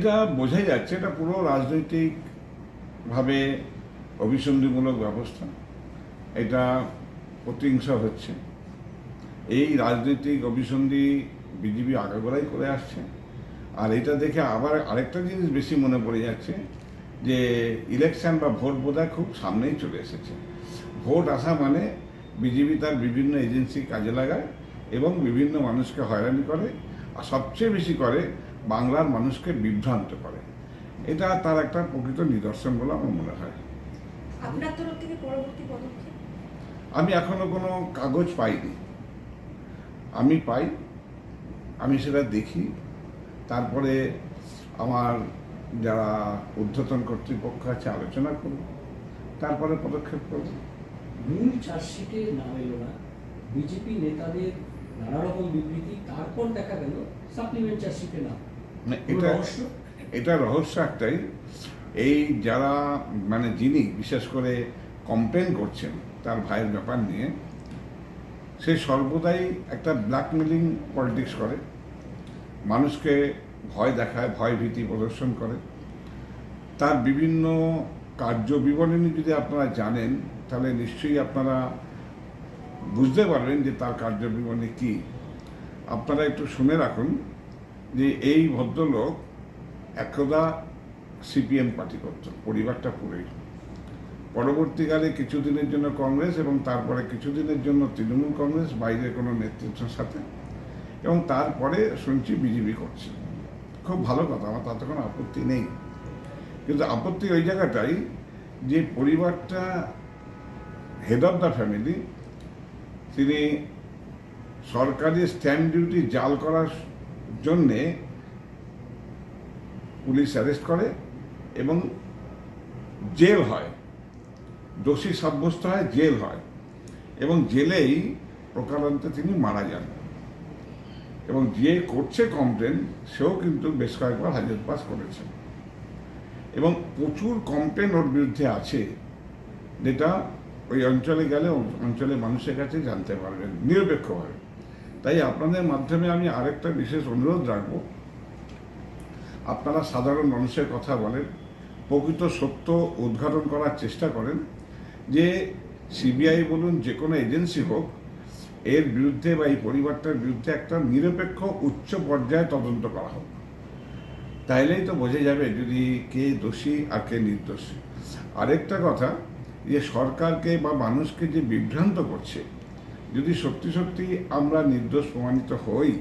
এটা বোঝাই যাচ্ছে, এটা পুরো রাজনৈতিকভাবে অভিসন্ধিমূলক ব্যবস্থা। এটা প্রতিহিংসা হচ্ছে। এই রাজনৈতিক অভিসন্ধি বিজেপি আগাগোড়াই করে আসছে। আর এটা দেখে আবার আরেকটা জিনিস বেশি মনে পড়ে যাচ্ছে, যে ইলেকশন বা ভোট বোধহয় খুব সামনেই চলে এসেছে। ভোট আসা মানে বিজেপি তার বিভিন্ন এজেন্সি কাজে লাগায় এবং বিভিন্ন মানুষকে হয়রানি করে, আর সবচেয়ে বেশি করে বাংলার মানুষকে বিভ্রান্ত করে। এটা তার একটা প্রকৃত নিদর্শন বলে আমার মনে হয়। আমি এখনও কোনো কাগজ পাইনি। আমি পাই আমি সেটা দেখি। তারপরে আমার যারা ঊর্ধ্বতন কর্তৃপক্ষ আছে আলোচনা করব। তারপরে পদক্ষেপ করব। মূল চার্জশিটে নাম এলো না। বিজেপি নেতাদের নানা রকম বিবৃতি তারপর দেখা গেল সাপ্লিমেন্ট চার্জশিটে নাম মানে এটা রহস্য? এটা রহস্য একটাই। এই যারা মানে যিনি বিশেষ করে কমপ্লেন করছেন তার ভাইয়ের ব্যাপার নিয়ে সে সর্বদাই একটা ব্ল্যাকমেলিং পলিটিক্স করে। মানুষকে ভয় দেখায় ভয় ভীতি প্রদর্শন করে। তার বিভিন্ন কার্য বিবরণী যদি আপনারা জানেন তাহলে নিশ্চয়ই আপনারা বুঝতে পারবেন যে তার কার্য বিবরণী কী? আপনারা একটু শুনে রাখুন যে এই ভদ্রলোক একদা সিপিএম পার্টি করত, পরিবারটা পুরোই পরবর্তীকালে কিছুদিনের জন্য কংগ্রেস এবং তারপরে কিছুদিনের জন্য তৃণমূল কংগ্রেস বাইরে কোনো নেতৃত্বের সাথে, এবং তারপরে শুনছি বিজেপি করছে। খুব ভালো কথা, আমার তাতে কোনো আপত্তি নেই। কিন্তু আপত্তি ওই জায়গাটাই যে পরিবারটা হেড অফ দ্য ফ্যামিলি তিনি সরকারি স্ট্যাম্প ডিউটি জাল করার জন্যে পুলিশ অ্যারেস্ট করে এবং জেল হয়। দোষী সাব্যস্ত হয়, জেল হয় এবং জেলেই প্রকারান্তে তিনি মারা যান। এবং যে করছে কমপ্লেন, সেও কিন্তু বেশ কয়েকবার হাজার পাস করেছে। এবং প্রচুর কমপ্লেন ওর বিরুদ্ধে আছে, যেটা ওই অঞ্চলে গেলে অঞ্চলের মানুষের কাছে জানতে পারবেন, নিরপেক্ষভাবে। তাই আপনাদের মাধ্যমে আমি আরেকটা বিশেষ অনুরোধ রাখব। আপনারা সাধারণ মানুষের কথা বলেন, প্রকৃত সত্য উদ্ঘাটন করার চেষ্টা করেন যে সিবিআই বলুন, যে কোনো এজেন্সি হোক, এর বিরুদ্ধে বা এই পরিবারটার বিরুদ্ধে একটা নিরপেক্ষ উচ্চ পর্যায়ে তদন্ত করা হোক। তাইলেই তো বোঝা যাবে যদি কে দোষী আর কে নির্দোষী। আরেকটা কথা যে সরকারকে বা মানুষকে যে বিভ্রান্ত করছে, যদি সত্যি সত্যি আমরা নির্দোষ প্রমাণিত হই,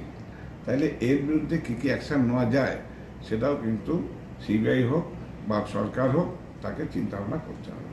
তাহলে এর বিরুদ্ধে কী কী অ্যাকশান নেওয়া যায়, সেটাও কিন্তু সিবিআই হোক বা সরকার হোক, তাকে চিন্তা ভাবনা করতে হবে।